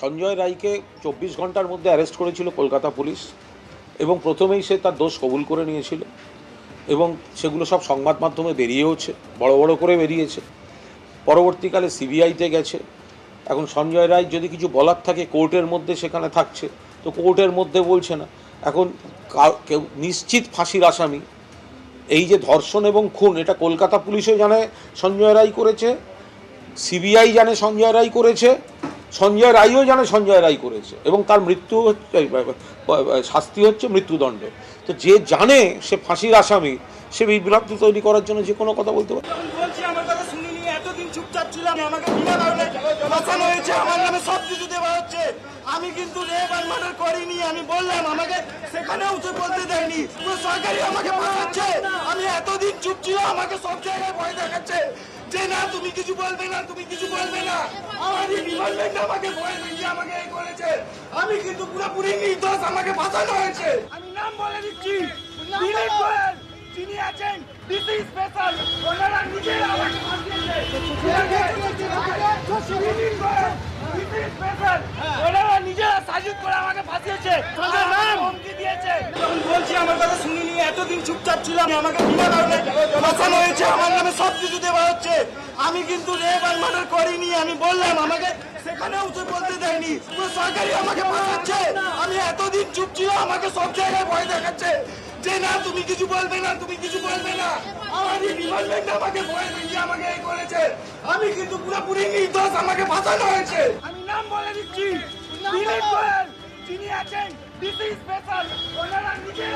সঞ্জয় রায়কে চব্বিশ ঘণ্টার মধ্যে অ্যারেস্ট করেছিল কলকাতা পুলিশ এবং প্রথমেই সে তার দোষ কবুল করে নিয়েছিল এবং সেগুলো সব সংবাদ মাধ্যমে বেরিয়েওছে, বড় বড় করে বেরিয়েছে। পরবর্তীকালে সিবিআইতে গেছে। এখন সঞ্জয় রায় যদি কিছু বলার থাকে, কোর্টের মধ্যে সেখানে থাকছে। তো কোর্টের মধ্যে বলছে না। এখন কেউ নিশ্চিত ফাঁসির আসামি। এই যে ধর্ষণ এবং খুন, এটা কলকাতা পুলিশও জানে সঞ্জয় রায় করেছে সিবিআই জানে সঞ্জয় রায় করেছে। সঞ্জয় রায়ও জানে সঞ্জয় রায় করেছে এবং তার মৃত্যু শাস্তি হচ্ছে মৃত্যুদণ্ড। তো যে জানে সে ফাঁসির আসামি, সে বিভ্রান্তি তৈরি করার জন্য যে কোনো কথা বলতে পারে। আমি কিন্তু করিনি, আমি বললাম, আমাকে সেখানেও সে বলতে দেয়নি। সরকারি আমাকে আমি এতদিন চুপ ছিলাম, আমাকে সব জায়গায় ভয় দেখাচ্ছে। যে না তুমি কিছু বলবে না তুমি কিছু বলবে না। আমার ডিপার্টমেন্ট আমাকে ভয় দেখিয়ে আমাকে এই করেছে? আমি কিন্তু পুরোপুরি নির্দোষ আমাকে ফাঁসানো হয়েছে। আমি নাম বলে দিচ্ছি। দিলীপ গোয়েল যিনি আছেন ডিসি স্পেশাল ওনারা নিজেরা আমাকে ফাঁসিয়েছে দিলীপ গোয়েল, ডিসি স্পেশাল, ওনারা নিজেরা সাজিদ করে আমাকে ফাঁসিয়েছে আর আমাকে হুমকি দিয়েছে আমি বলছি আমার কথা শুনিনি এতদিন চুপচাপ ছিলাম, আমাকে বিনা কারণে ফাঁসানো হয়েছে? আমার নামে সব কিছু দেওয়া হচ্ছে। আমি কিন্তু রেপ আর মার্ডার করিনি, আমি বললাম, আমাকে সেখানেও সে বলতে দেয়নি। পুরো সরকারি আমাকে ফাঁসাচ্ছে আমি এতদিন চুপ ছিলাম, আমাকে সব জায়গায় ভয় দেখাচ্ছে যে না, তুমি কিছু বলবে না, তুমি কিছু বলবে না। আমার ডিপার্টমেন্ট আমাকে ভয় দেখিয়ে আমাকে এই করেছে। আমি কিন্তু পুরোপুরি নির্দোষ, আমাকে ফাঁসানো হয়েছে। আমি নাম বলে দিচ্ছি যিনি আছেন ডিসি স্পেশাল ওনারা ফাঁসিয়েছে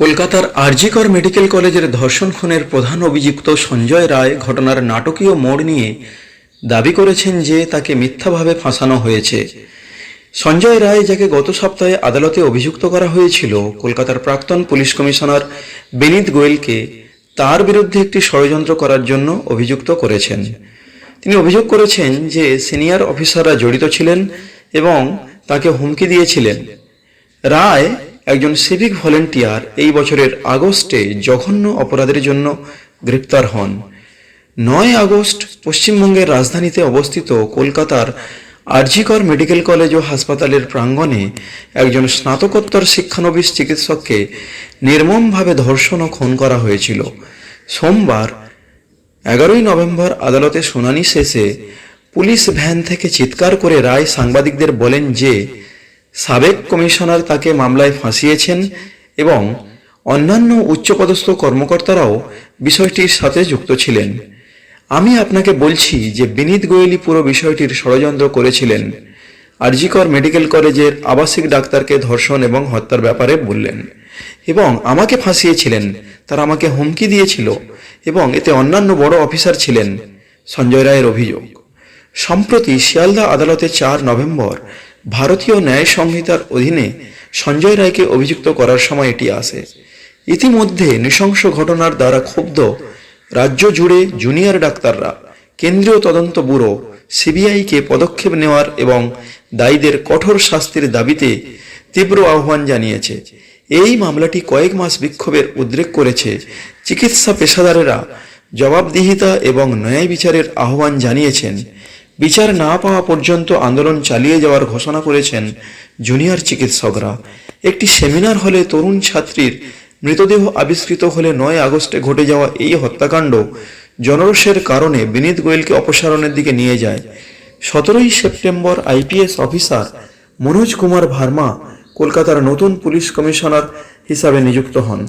কলকাতার আরজিকর মেডিকেল কলেজের ধর্ষণ খুনের প্রধান অভিযুক্ত সঞ্জয় রায় ঘটনার নাটকীয় মোড় নিয়ে দাবি করেছেন যে তাকে মিথ্যাভাবে ফাঁসানো হয়েছে। সঞ্জয় রায়, যাকে গত সপ্তাহে আদালতে অভিযুক্ত করা হয়েছিল, কলকাতার প্রাক্তন পুলিশ কমিশনার বিনীত গোয়েলকে তার বিরুদ্ধে একটি ষড়যন্ত্র করার জন্য অভিযুক্ত করেছেন। তিনি অভিযোগ করেছেন যে সিনিয়র অফিসাররা জড়িত ছিলেন এবং তাকে হুমকি দিয়েছিলেন। রায় একজন সিভিক ভলেন্টিয়ার এই বছরের আগস্টে জঘন্য অপরাধের জন্য গ্রেপ্তার হন। নয় আগস্ট পশ্চিমবঙ্গের রাজধানীতে অবস্থিত কলকাতার আরজিকর মেডিকেল কলেজ ও হাসপাতালের প্রাঙ্গণে একজন স্নাতকোত্তর শিক্ষানবিশ চিকিৎসককে নির্মমভাবে ধর্ষণ ও খুন করা হয়েছিল। সোমবার, এগারোই নভেম্বর আদালতে শুনানি শেষে পুলিশ ভ্যান থেকে চিৎকার করে রায় সাংবাদিকদের বলেন যে সাবেক কমিশনার তাকে মামলায় ফাঁসিয়েছেন এবং অন্যান্য উচ্চপদস্থ কর্মকর্তারাও বিষয়টির সাথে যুক্ত ছিলেন। আমি আপনাকে বলছি যে বিনীত গোয়েলি পুরো বিষয়টির ষড়যন্ত্র করেছিলেন। আরজিকর মেডিকেল কলেজের আবাসিক ডাক্তারকে ধর্ষণ এবং হত্যার ব্যাপারে বললেন এবং আমাকে ফাঁসিয়েছিলেন, তারা আমাকে হুমকি দিয়েছিল এবং এতে অন্যান্য বড় অফিসার ছিলেন, সঞ্জয় রায়ের অভিযোগ। সম্প্রতি শিয়ালদা আদালতে চার নভেম্বর ভারতীয় ন্যায় সংহিতার অধীনে সঞ্জয় রায়কে অভিযুক্ত করার সময় এটি আসে। ইতিমধ্যে নৃশংস ঘটনার দ্বারা ক্ষুব্ধ রাজ্য জুড়ে জুনিয়র ডাক্তাররা, কেন্দ্রীয় তদন্ত ব্যুরো, সিবিআইকে পদক্ষেপ নেওয়ার এবং দায়ীদের কঠোর শাস্তির দাবিতে তীব্র আহ্বান জানিয়েছে। এই মামলাটি কয়েক মাস বিক্ষোভের উদ্রেক করেছে। চিকিৎসা পেশাদারেরা জবাবদিহিতা এবং ন্যায় বিচারের আহ্বান জানিয়েছেন। বিচার না পাওয়া পর্যন্ত আন্দোলন চালিয়ে যাওয়ার ঘোষণা করেছেন জুনিয়র চিকিৎসকরা। একটি সেমিনার হলে তরুণ ছাত্রীর মৃতদেহ আবিষ্কৃত হলে নয় আগস্টে ঘটে যাওয়া এই হত্যাকাণ্ড জনরোষের কারণে বিনীত গোয়েলকে অপসারণের দিকে নিয়ে যায়। সতেরোই September IPS officer Manoj Kumar Verma কলকাতার নতুন পুলিশ কমিশনার হিসাবে নিযুক্ত হন।